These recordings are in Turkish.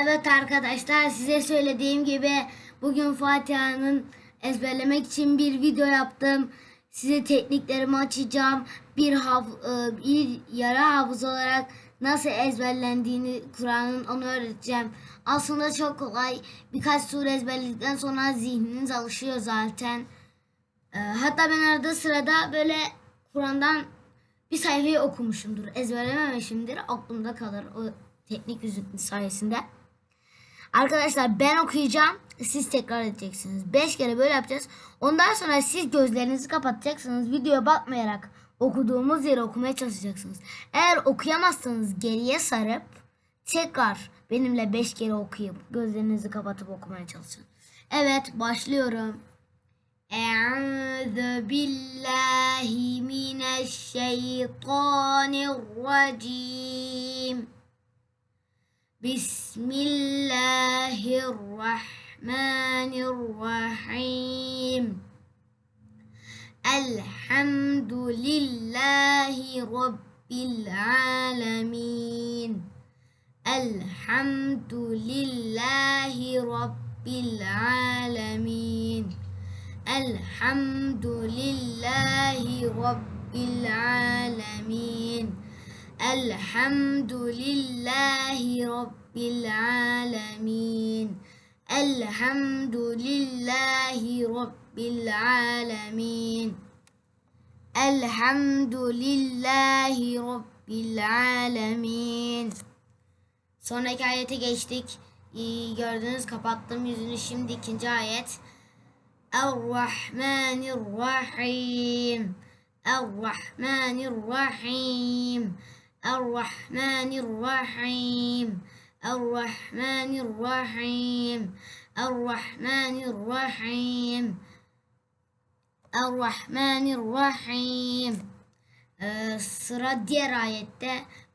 Evet arkadaşlar size söylediğim gibi bugün Fatiha'nın ezberlemek için bir video yaptım. Size tekniklerimi açacağım. Bir, hav e, bir yara hafız olarak nasıl ezberlendiğini Kur'an'ın onu öğreteceğim. Aslında çok kolay. Birkaç sure ezberledikten sonra zihniniz alışıyor zaten. E, Hatta ben arada sırada böyle Kur'an'dan bir sayfayı okumuşumdur. Ezberlememişimdir. Aklımda kalır o teknik yüzü- sayesinde. Arkadaşlar ben okuyacağım. Siz tekrar edeceksiniz. 5 kere böyle yapacağız. Ondan sonra siz gözlerinizi kapatacaksınız. Videoya bakmayarak okuduğumuz yeri okumaya çalışacaksınız. Eğer okuyamazsanız geriye sarıp tekrar benimle 5 kere okuyup gözlerinizi kapatıp okumaya çalışın. Evet başlıyorum. Euzu billahi mineşşeytanirracim. بسم الله الرحمن الرحيم. الحمد لله رب العالمين. الحمد لله رب العالمين. الحمد لله رب العالمين. Elhamdülillahi Rabbil alemin. Elhamdülillahi Rabbil alemin. Elhamdülillahi Rabbil alemin. Sonraki ayete geçtik. İyi gördünüz kapattım yüzünü. Şimdi ikinci ayet. Er-Rahmanir-Rahim. Er-Rahmanir-Rahim. الرحمن الرحيم الرحمن الرحيم الرحمن الرحيم الرحمن الرحيم آه، سورة دي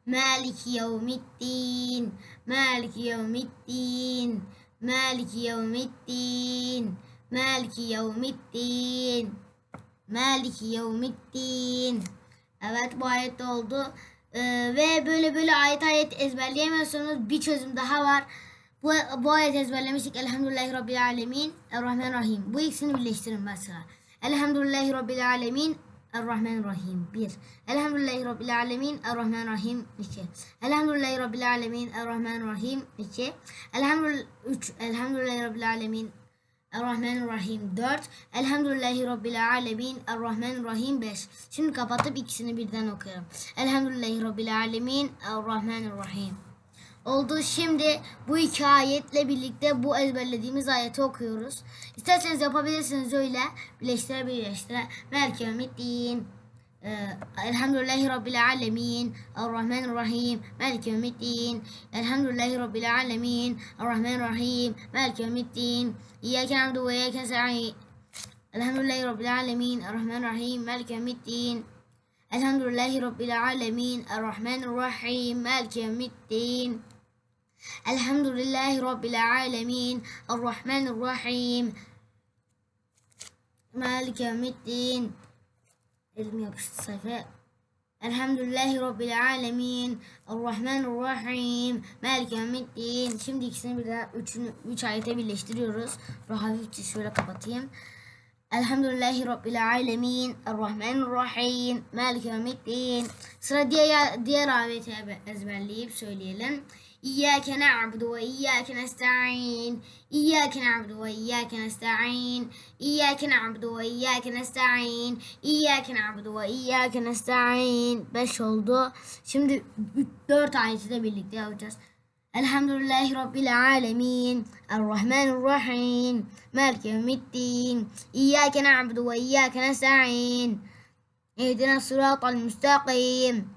مالك يوم الدين مالك يوم الدين مالك يوم الدين مالك يوم الدين مالك يوم الدين Evet bu ayet oldu. Ee, ve böyle böyle ayet ayet ezberleyemiyorsanız bir çözüm daha var. Bu, bu ayet ezberlemiştik. Elhamdülillahi Rabbil Alemin. Errahmanirrahim. Bu ikisini birleştirin mesela. Elhamdülillahi Rabbil Alemin. Errahmanirrahim. 1. Elhamdülillahi Rabbil Alemin. Errahmanirrahim. 2. Elhamdülillahi Rabbil Alemin. Errahmanirrahim. 2. Elhamdülillah 3. Elhamdülillahi Rabbil Alemin. Errahmanirrahim 4. Elhamdülillahi Rabbil Alemin. Errahmanirrahim 5. Şimdi kapatıp ikisini birden okuyorum. Elhamdülillahi Rabbil Alemin. Errahmanirrahim. Oldu. Şimdi bu iki ayetle birlikte bu ezberlediğimiz ayeti okuyoruz. İsterseniz yapabilirsiniz öyle. Birleştire birleştire. Melki yevmiddin. Ee, Elhamdülillahi Rabbil Alemin. Errahmanirrahim. Melki yevmiddin. Elhamdülillahi Rabbil Alemin. Errahmanirrahim. Melki yevmiddin. İyyâke na'budu ve iyyâke nesta'in. Elhamdülillahi Rabbil Alemin. Errahmanirrahim. Melki yevmiddin. Elhamdülillahi Rabbil Alemin. Errahmanirrahim. Melki yevmiddin. Elhamdülillahi Rabbil Alemin. Errahmanirrahim. Maliki yevmiddin. Elim yapıştı sayfaya. Elhamdülillahi Rabbil Alemin. Errahmanirrahim. Maliki yevmiddin. Şimdi ikisini bir daha üçünü, üç ayete birleştiriyoruz. Hafifçe şöyle kapatayım. Elhamdülillahi Rabbil Alemin. Errahmanirrahim. Maliki yevmiddin. Sıra diğer, diğer ayeti ezberleyip söyleyelim. إياك نعبد وإياك نستعين. إياك نعبد وإياك نستعين. إياك نعبد وإياك نستعين. إياك نعبد وإياك نستعين. بس oldu. Şimdi 4 ayeti de birlikte yapacağız الحمد لله رب العالمين الرحمن الرحيم مالك يوم الدين إياك نعبد وإياك نستعين اهدنا الصراط المستقيم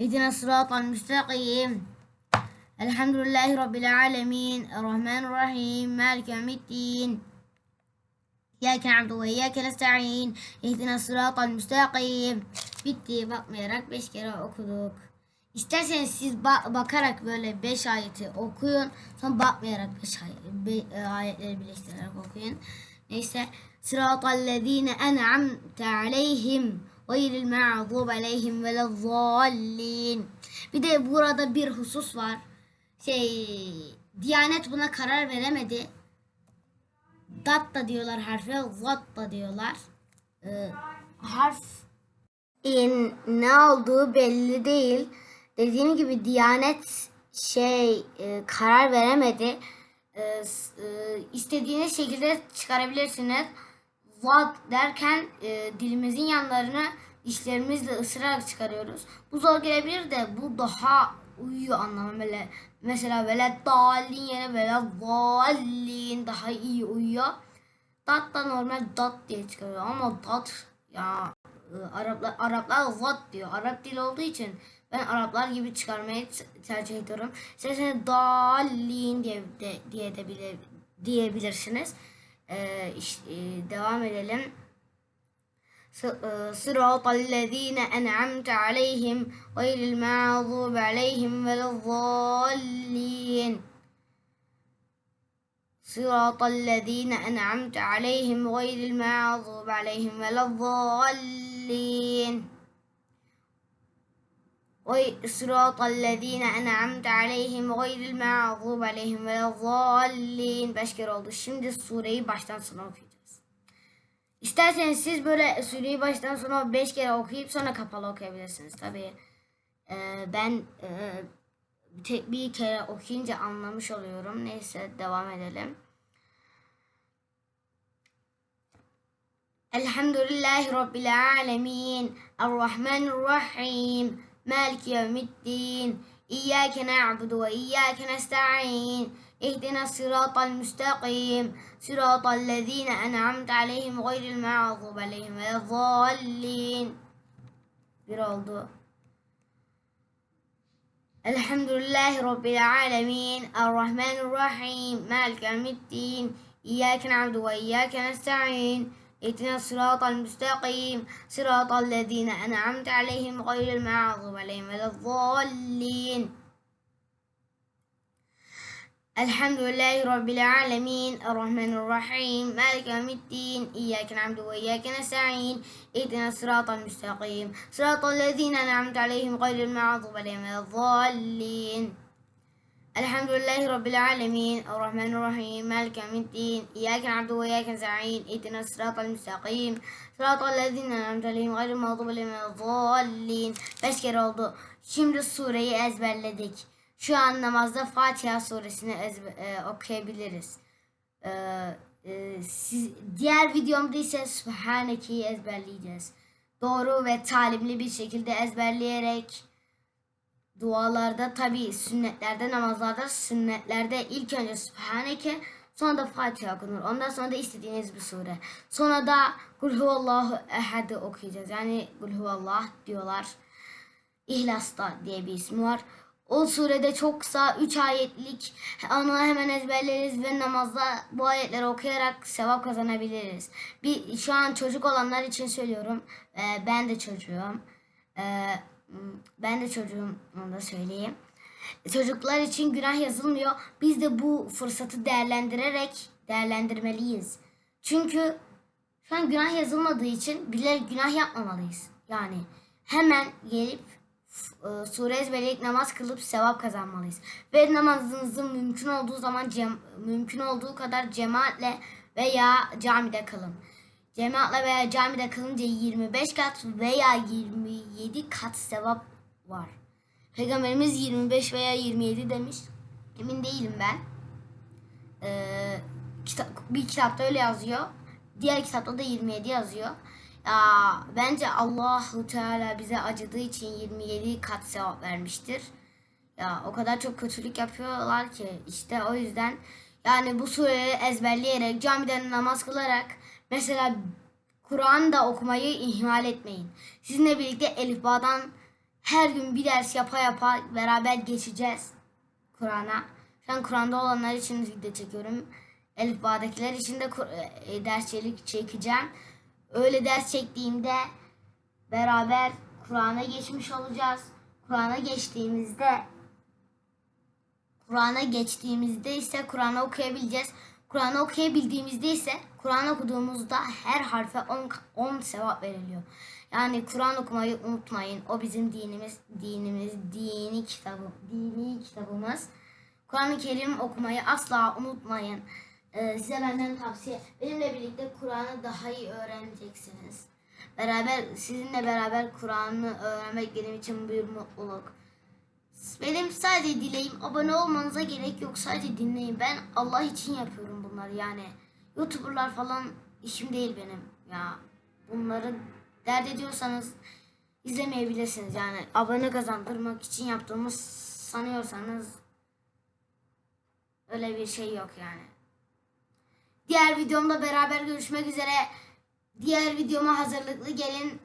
اهدنا الصراط المستقيم الحمد لله رب العالمين الرحمن الرحيم مالك يوم الدين إياك نعبد وإياك نستعين اهدنا الصراط المستقيم بدي بقميرك بشكرا أكدوك İstersen siz bak bakarak böyle 5 ayeti okuyun. Son bakmayarak 5 ay be, e, ayetleri birleştirerek okuyun. Neyse. Sıratallezine en'amte. Gayril mağdub aleyhim velezzallin. Bir de burada bir husus var. Şey, Diyanet buna karar veremedi. Dat da diyorlar harfe, zat da diyorlar. Ee, harf in ne olduğu belli değil. Dediğim gibi Diyanet şey e, karar veremedi. E, e, istediğiniz şekilde çıkarabilirsiniz. Zat derken e, dilimizin yanlarını dişlerimizle ısırarak çıkarıyoruz. Bu zor gelebilir de bu daha uyuyor anlamı böyle. Mesela vele dalin yerine vele zallin daha iyi uyuyor. Dat da normal dat diye çıkarıyor ama dat ya e, Araplar Araplar zat diyor. Arap dili olduğu için ben Araplar gibi çıkarmayı tercih ediyorum. Size dalin diye de, diye de bile diyebilirsiniz. Ee, işte, e, devam edelim. صراط الذين أنعمت عليهم غير المغضوب عليهم ولا الضالين صراط الذين أنعمت عليهم غير المغضوب عليهم ولا الضالين صراط الذين أنعمت عليهم غير المغضوب عليهم ولا الضالين Beş kere oldu. Şimdi sureyi baştan sona okuyacağız. İsterseniz siz böyle sureyi baştan sona beş kere okuyup sonra kapalı okuyabilirsiniz. Tabii e, ben e, tek bir kere okuyunca anlamış oluyorum. Neyse devam edelim. Elhamdülillahi Rabbil alemin. Errahmanirrahim. Maliki yevmiddin. İyyâke na'budu ve iyyâke nesta'in. İhdina sıratal müstakim. Sıratal lezîne en'amte aleyhim gayril mağdubi aleyhim ve zallin. Bir oldu. Elhamdülillahi Rabbil alemin. Errahmanirrahim. Maliki yevmiddin. İyyâke na'budu ve iyyâke nesta'in. اهدنا الصراط المستقيم. صراط الذين أنعمت عليهم غير المغضوب عليهم ولا الضالين. الحمد لله رب العالمين. الرحمن الرحيم. مالك يوم الدين. إياك نعبد وإياك نستعين. اهدنا الصراط المستقيم. صراط الذين أنعمت عليهم غير المغضوب عليهم ولا الضالين. الحمد لله رب العالمين الرحمن الرحيم مالك يوم الدين إياك نعبد وإياك نستعين اهدنا الصراط المستقيم صراط الذين أنعمت عليهم غير المغضوب عليهم ولا الضالين Beş kere oldu. Şimdi sureyi ezberledik. Şu an namazda Fatiha suresini ezbe- e, okuyabiliriz. Ee, e, siz, diğer videomda ise Sübhaneke'yi ezberleyeceğiz. Doğru ve talimli bir şekilde ezberleyerek dualarda tabi sünnetlerde namazlarda sünnetlerde ilk önce Sübhaneke sonra da Fatiha okunur. Ondan sonra da istediğiniz bir sure. Sonra da Kul huvallahu ehad'i okuyacağız. Yani Kul huvallah diyorlar. İhlas'ta diye bir ismi var. O surede çok kısa 3 ayetlik onu hemen ezberleriz ve namazda bu ayetleri okuyarak sevap kazanabiliriz. Bir şu an çocuk olanlar için söylüyorum. Ee, ben de çocuğum. Ee, ben de çocuğum onu da söyleyeyim. Çocuklar için günah yazılmıyor. Biz de bu fırsatı değerlendirerek değerlendirmeliyiz. Çünkü şu an günah yazılmadığı için bilerek günah yapmamalıyız. Yani hemen gelip e, sure ezberleyip namaz kılıp sevap kazanmalıyız. Ve namazınızı mümkün olduğu zaman cem, mümkün olduğu kadar cemaatle veya camide kılın. Cemaatle veya camide kılınca 25 kat veya 27 kat sevap var. Peygamberimiz 25 veya 27 demiş. Emin değilim ben. Ee, kitap, bir kitapta öyle yazıyor. Diğer kitapta da 27 yazıyor. Ya, bence Allahu Teala bize acıdığı için 27 kat sevap vermiştir. Ya o kadar çok kötülük yapıyorlar ki işte o yüzden yani bu sureyi ezberleyerek camiden namaz kılarak mesela Kur'an da okumayı ihmal etmeyin. Sizinle birlikte Elifba'dan her gün bir ders yapa yapa beraber geçeceğiz. Kur'an'a. Şu an Kur'an'da olanlar için video çekiyorum. Elif Bağ'dakiler için de e, ders çekeceğim. Öyle ders çektiğimde beraber Kur'an'a geçmiş olacağız. Kur'an'a geçtiğimizde Kur'an'a geçtiğimizde ise Kur'an'ı okuyabileceğiz. Kur'an'ı okuyabildiğimizde ise Kur'an okuduğumuzda her harfe 10 10 sevap veriliyor. Yani Kur'an okumayı unutmayın. O bizim dinimiz, dinimiz, dini kitabı, dini kitabımız. Kur'an-ı Kerim okumayı asla unutmayın. Ee, size benden tavsiye. Benimle birlikte Kur'an'ı daha iyi öğreneceksiniz. Beraber sizinle beraber Kur'an'ı öğrenmek benim için bir mutluluk. Benim sadece dileğim abone olmanıza gerek yok. Sadece dinleyin. Ben Allah için yapıyorum bunları yani. Youtuberlar falan işim değil benim. Ya bunları dert ediyorsanız izlemeyebilirsiniz. Yani abone kazandırmak için yaptığımız sanıyorsanız öyle bir şey yok yani. Diğer videomda beraber görüşmek üzere. Diğer videoma hazırlıklı gelin.